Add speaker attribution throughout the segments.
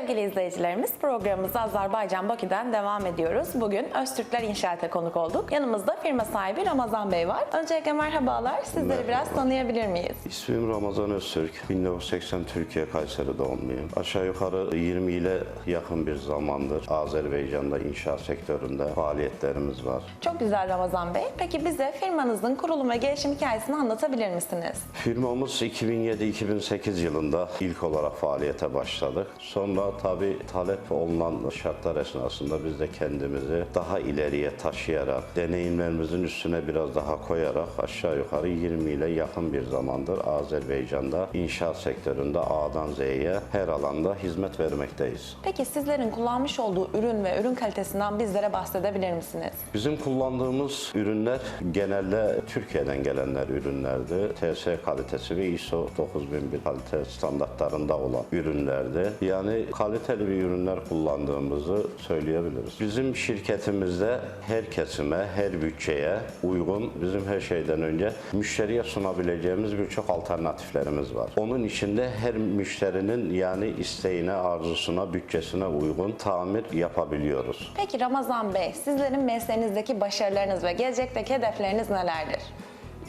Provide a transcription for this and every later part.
Speaker 1: Sevgili izleyicilerimiz programımıza Azerbaycan Bakü'den devam ediyoruz. Bugün Öztürkler İnşaat'a konuk olduk. Yanımızda firma sahibi Ramazan Bey var. Öncelikle merhabalar. Sizleri
Speaker 2: Merhaba.
Speaker 1: biraz tanıyabilir miyiz?
Speaker 2: İsmim Ramazan Öztürk. 1980 Türkiye Kayseri doğumluyum. Aşağı yukarı 20 ile yakın bir zamandır Azerbaycan'da inşaat sektöründe faaliyetlerimiz var.
Speaker 1: Çok güzel Ramazan Bey. Peki bize firmanızın kurulum ve gelişim hikayesini anlatabilir misiniz?
Speaker 2: Firmamız 2007-2008 yılında ilk olarak faaliyete başladık. Sonra tabi talep olunan şartlar esnasında biz de kendimizi daha ileriye taşıyarak, deneyimlerimizin üstüne biraz daha koyarak aşağı yukarı 20 ile yakın bir zamandır Azerbaycan'da inşaat sektöründe A'dan Z'ye her alanda hizmet vermekteyiz.
Speaker 1: Peki sizlerin kullanmış olduğu ürün ve ürün kalitesinden bizlere bahsedebilir misiniz?
Speaker 2: Bizim kullandığımız ürünler genelde Türkiye'den gelenler ürünlerdi. TS kalitesi ve ISO 9001 kalite standartlarında olan ürünlerdi. Yani kaliteli bir ürünler kullandığımızı söyleyebiliriz. Bizim şirketimizde her kesime, her bütçeye uygun bizim her şeyden önce müşteriye sunabileceğimiz birçok alternatiflerimiz var. Onun içinde her müşterinin yani isteğine, arzusuna, bütçesine uygun tamir yapabiliyoruz.
Speaker 1: Peki Ramazan Bey, sizlerin mesleğinizdeki başarılarınız ve gelecekteki hedefleriniz nelerdir?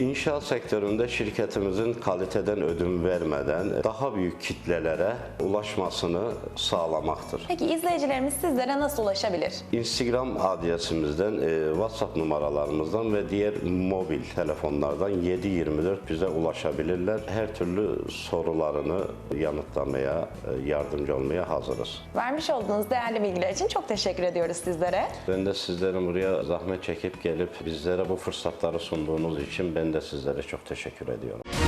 Speaker 2: İnşaat sektöründe şirketimizin kaliteden ödün vermeden daha büyük kitlelere ulaşmasını sağlamaktır.
Speaker 1: Peki izleyicilerimiz sizlere nasıl ulaşabilir?
Speaker 2: Instagram adresimizden, e, WhatsApp numaralarımızdan ve diğer mobil telefonlardan 7/24 bize ulaşabilirler. Her türlü sorularını yanıtlamaya, e, yardımcı olmaya hazırız.
Speaker 1: Vermiş olduğunuz değerli bilgiler için çok teşekkür ediyoruz sizlere.
Speaker 2: Ben de sizlerin buraya zahmet çekip gelip bizlere bu fırsatları sunduğunuz için ben de sizlere çok teşekkür ediyorum.